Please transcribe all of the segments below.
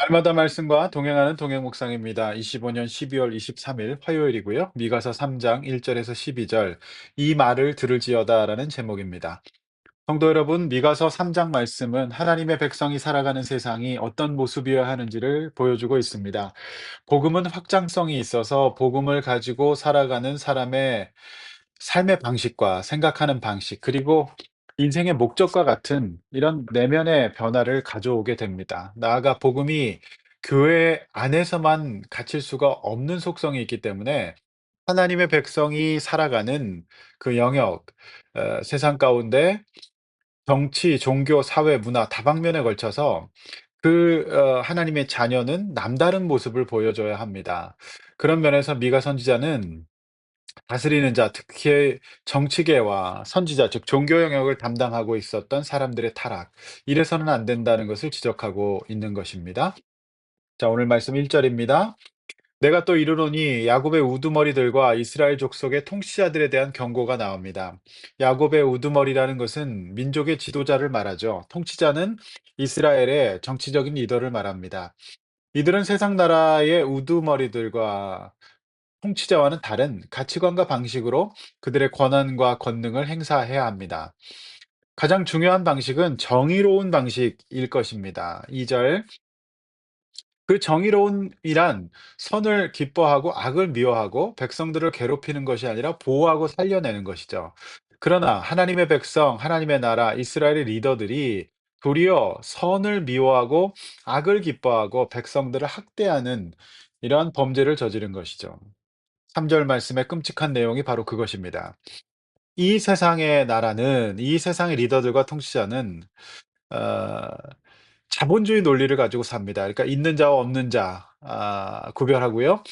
날마다 말씀과 동행하는 동행 묵상입니다. 25년 12월 23일 화요일이고요. 미가서 3장 1절에서 12절 이 말을 들을지어다라는 제목입니다. 성도 여러분, 미가서 3장 말씀은 하나님의 백성이 살아가는 세상이 어떤 모습이어야 하는지를 보여주고 있습니다. 복음은 확장성이 있어서 복음을 가지고 살아가는 사람의 삶의 방식과 생각하는 방식, 그리고 인생의 목적과 같은 이런 내면의 변화를 가져오게 됩니다. 나아가 복음이 교회 안에서만 갇힐 수가 없는 속성이 있기 때문에 하나님의 백성이 살아가는 그 영역, 어, 세상 가운데 정치, 종교, 사회, 문화 다방면에 걸쳐서 그 어, 하나님의 자녀는 남다른 모습을 보여줘야 합니다. 그런 면에서 미가 선지자는 다스리는 자, 특히 정치계와 선지자, 즉 종교 영역을 담당하고 있었던 사람들의 타락, 이래서는 안 된다는 것을 지적하고 있는 것입니다. 자, 오늘 말씀 1절입니다. 내가 또 이르노니 야곱의 우두머리들과 이스라엘 족속의 통치자들에 대한 경고가 나옵니다. 야곱의 우두머리라는 것은 민족의 지도자를 말하죠. 통치자는 이스라엘의 정치적인 리더를 말합니다. 이들은 세상 나라의 우두머리들과 통치자와는 다른 가치관과 방식으로 그들의 권한과 권능을 행사해야 합니다. 가장 중요한 방식은 정의로운 방식일 것입니다. 2절 그 정의로운이란 선을 기뻐하고 악을 미워하고 백성들을 괴롭히는 것이 아니라 보호하고 살려내는 것이죠. 그러나 하나님의 백성, 하나님의 나라, 이스라엘의 리더들이 도리어 선을 미워하고 악을 기뻐하고 백성들을 학대하는 이러한 범죄를 저지른 것이죠. 3절 말씀의 끔찍한 내용이 바로 그것입니다. 이 세상의 나라는, 이 세상의 리더들과 통치자는, 어, 자본주의 논리를 가지고 삽니다. 그러니까 있는 자와 없는 자, 아, 구별하고요.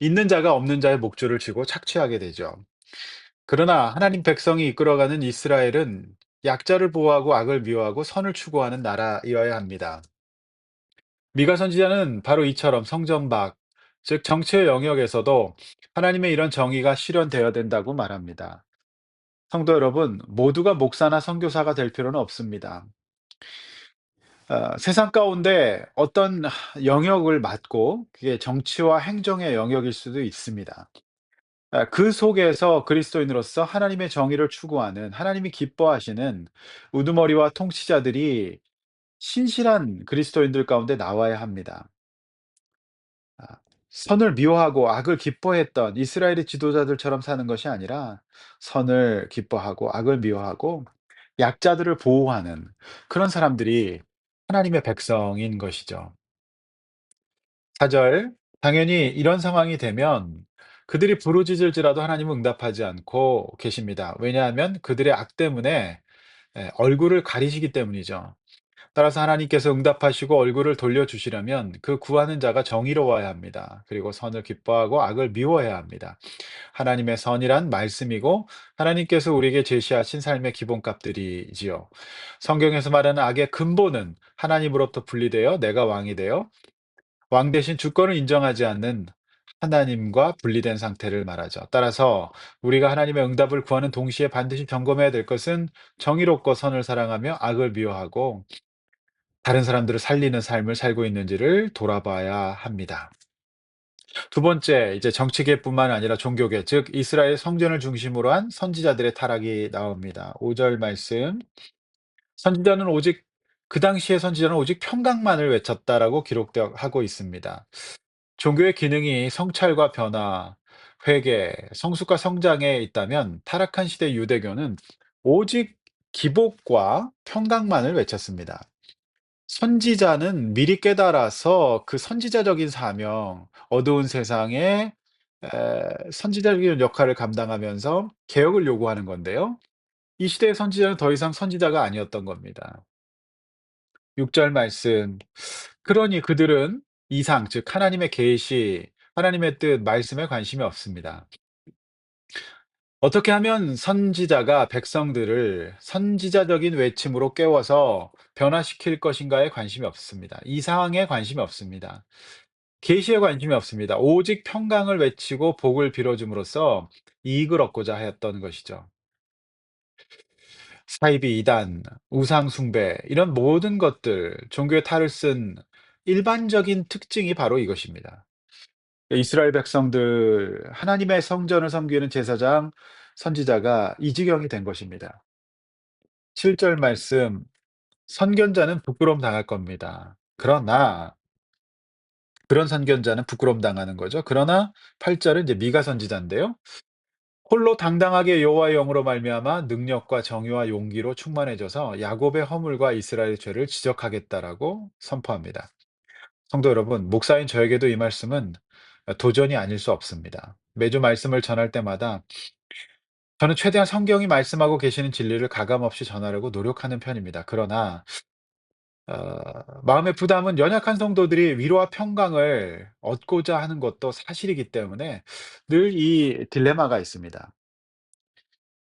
있는 자가 없는 자의 목줄을 쥐고 착취하게 되죠. 그러나 하나님 백성이 이끌어가는 이스라엘은 약자를 보호하고 악을 미워하고 선을 추구하는 나라이어야 합니다. 미가 선지자는 바로 이처럼 성전 밖, 즉 정치의 영역에서도 하나님의 이런 정의가 실현되어야 된다고 말합니다. 성도 여러분, 모두가 목사나 선교사가 될 필요는 없습니다. 어, 세상 가운데 어떤 영역을 맡고 그게 정치와 행정의 영역일 수도 있습니다. 아, 그 속에서 그리스도인으로서 하나님의 정의를 추구하는 하나님이 기뻐하시는 우두머리와 통치자들이 신실한 그리스도인들 가운데 나와야 합니다. 아, 선을 미워하고 악을 기뻐했던 이스라엘의 지도자들처럼 사는 것이 아니라 선을 기뻐하고 악을 미워하고 약자들을 보호하는 그런 사람들이 하나님의 백성인 것이죠. 4절 당연히 이런 상황이 되면 그들이 부르짖을지라도 하나님은 응답하지 않고 계십니다. 왜냐하면 그들의 악 때문에 예 얼굴을 가리시기 때문이죠. 따라서 하나님께서 응답하시고 얼굴을 돌려주시려면 그 구하는 자가 정의로워야 합니다. 그리고 선을 기뻐하고 악을 미워해야 합니다. 하나님의 선이란 말씀이고 하나님께서 우리에게 제시하신 삶의 기본값들이지요. 성경에서 말하는 악의 근본은 하나님으로부터 분리되어 내가 왕이 되어 왕 대신 주권을 인정하지 않는 하나님과 분리된 상태를 말하죠. 따라서 우리가 하나님의 응답을 구하는 동시에 반드시 점검해야 될 것은 정의롭고 선을 사랑하며 악을 미워하고 다른 사람들을 살리는 삶을 살고 있는지를 돌아봐야 합니다. 두 번째, 이제 정치계뿐만 아니라 종교계, 즉 이스라엘 성전을 중심으로 한 선지자들의 타락이 나옵니다. 5절 말씀. 선지자는 오직 그 당시의 선지자는 오직 평강만을 외쳤다라고 기록하고 있습니다. 종교의 기능이 성찰과 변화, 회개, 성숙과 성장에 있다면 타락한 시대 유대교는 오직 기복과 평강만을 외쳤습니다. 선지자는 미리 깨달아서 그 선지자적인 사명, 어두운 세상에 에, 선지자적인 역할을 감당하면서 개혁을 요구하는 건데요. 이 시대의 선지자는 더 이상 선지자가 아니었던 겁니다. 6절 말씀. 그러니 그들은 이상, 즉 하나님의 계시, 하나님의 뜻, 말씀에 관심이 없습니다. 어떻게 하면 선지자가 백성들을 선지자적인 외침으로 깨워서 변화시킬 것인가에 관심이 없습니다. 이 상황에 관심이 없습니다. 계시에 관심이 없습니다. 오직 평강을 외치고 복을 빌어줌으로써 이익을 얻고자 하였던 것이죠. 사이비 이단, 우상 숭배 이런 모든 것들, 종교의 탈을 쓴 일반적인 특징이 바로 이것입니다. 이스라엘 백성들, 하나님의 성전을 섬기는 제사장, 선지자가 이 지경이 된 것입니다. 7절 말씀, 선견자는 부끄러움 당할 겁니다. 그러나 그런 선견자는 부끄러움 당하는 거죠. 그러나 8절은 이제 미가 선지자인데요. 홀로 당당하게 여호와의 영으로 말미암아 능력과 정의와 용기로 충만해져서 야곱의 허물과 이스라엘의 죄를 지적하겠다라고 선포합니다. 성도 여러분, 목사인 저에게도 이 말씀은 도전이 아닐 수 없습니다. 매주 말씀을 전할 때마다 저는 최대한 성경이 말씀하고 계시는 진리를 가감없이 전하려고 노력하는 편입니다. 그러나 어, 마음의 부담은 연약한 성도들이 위로와 평강을 얻고자 하는 것도 사실이기 때문에 늘 이 딜레마가 있습니다.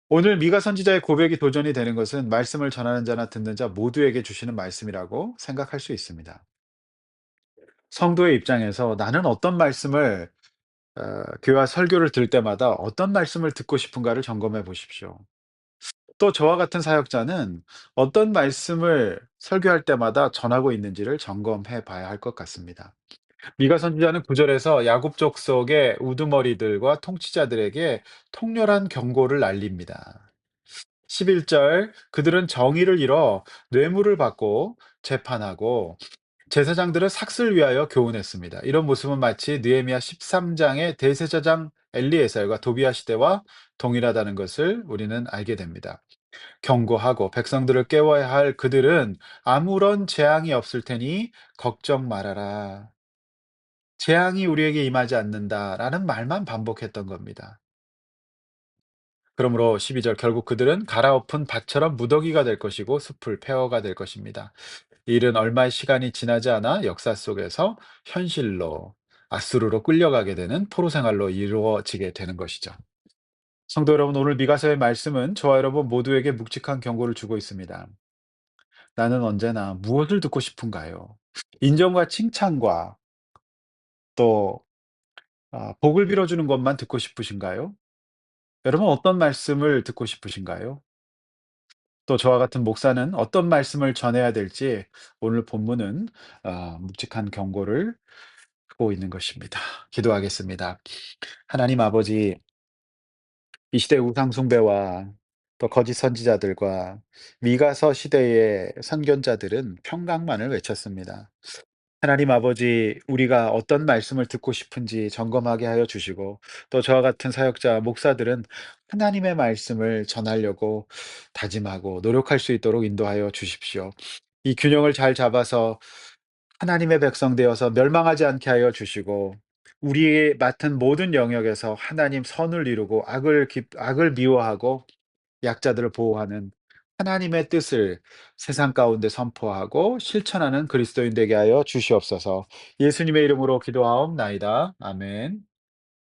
오늘 미가 선지자의 고백이 도전이 되는 것은 말씀을 전하는 자나 듣는 자 모두에게 주시는 말씀이라고 생각할 수 있습니다. 성도의 입장에서 나는 어떤 말씀을 어, 교회와 설교를 들을 때마다 어떤 말씀을 듣고 싶은가를 점검해 보십시오. 또 저와 같은 사역자는 어떤 말씀을 설교할 때마다 전하고 있는지를 점검해 봐야 할 것 같습니다. 미가 선지자는 9절에서 야곱 족속의 우두머리들과 통치자들에게 통렬한 경고를 날립니다. 11절 그들은 정의를 잃어 뇌물을 받고 재판하고 제사장들은 삭슬 위하여 교훈했습니다. 이런 모습은 마치 느헤미야 13장의 대제사장 엘리에셀과 도비아 시대와 동일하다는 것을 우리는 알게 됩니다. 경고하고 백성들을 깨워야 할 그들은 아무런 재앙이 없을 테니 걱정 말아라. 재앙이 우리에게 임하지 않는다라는 말만 반복했던 겁니다. 그러므로 12절 결국 그들은 갈아엎은 밭처럼 무더기가 될 것이고 숲을 폐허가 될 것입니다. 이 일은 얼마의 시간이 지나지 않아 역사 속에서 현실로 아수르로 끌려가게 되는 포로 생활로 이루어지게 되는 것이죠. 성도 여러분, 오늘 미가서의 말씀은 저와 여러분 모두에게 묵직한 경고를 주고 있습니다. 나는 언제나 무엇을 듣고 싶은가요? 인정과 칭찬과 또 아, 복을 빌어주는 것만 듣고 싶으신가요? 여러분 어떤 말씀을 듣고 싶으신가요? 또 저와 같은 목사는 어떤 말씀을 전해야 될지 오늘 본문은 아, 묵직한 경고를 하고 있는 것입니다. 기도하겠습니다. 하나님 아버지, 이 시대 우상 숭배와 또 거짓 선지자들과 미가서 시대의 선견자들은 평강만을 외쳤습니다. 하나님 아버지, 우리가 어떤 말씀을 듣고 싶은지 점검하게 하여 주시고, 또 저와 같은 사역자, 목사들은 하나님의 말씀을 전하려고 다짐하고 노력할 수 있도록 인도하여 주십시오. 이 균형을 잘 잡아서 하나님의 백성 되어서 멸망하지 않게 하여 주시고, 우리의 맡은 모든 영역에서 하나님 선을 이루고 악을, 기- 악을 미워하고 약자들을 보호하는 하나님의 뜻을 세상 가운데 선포하고 실천하는 그리스도인 되게 하여 주시옵소서. 예수님의 이름으로 기도하옵나이다. 아멘.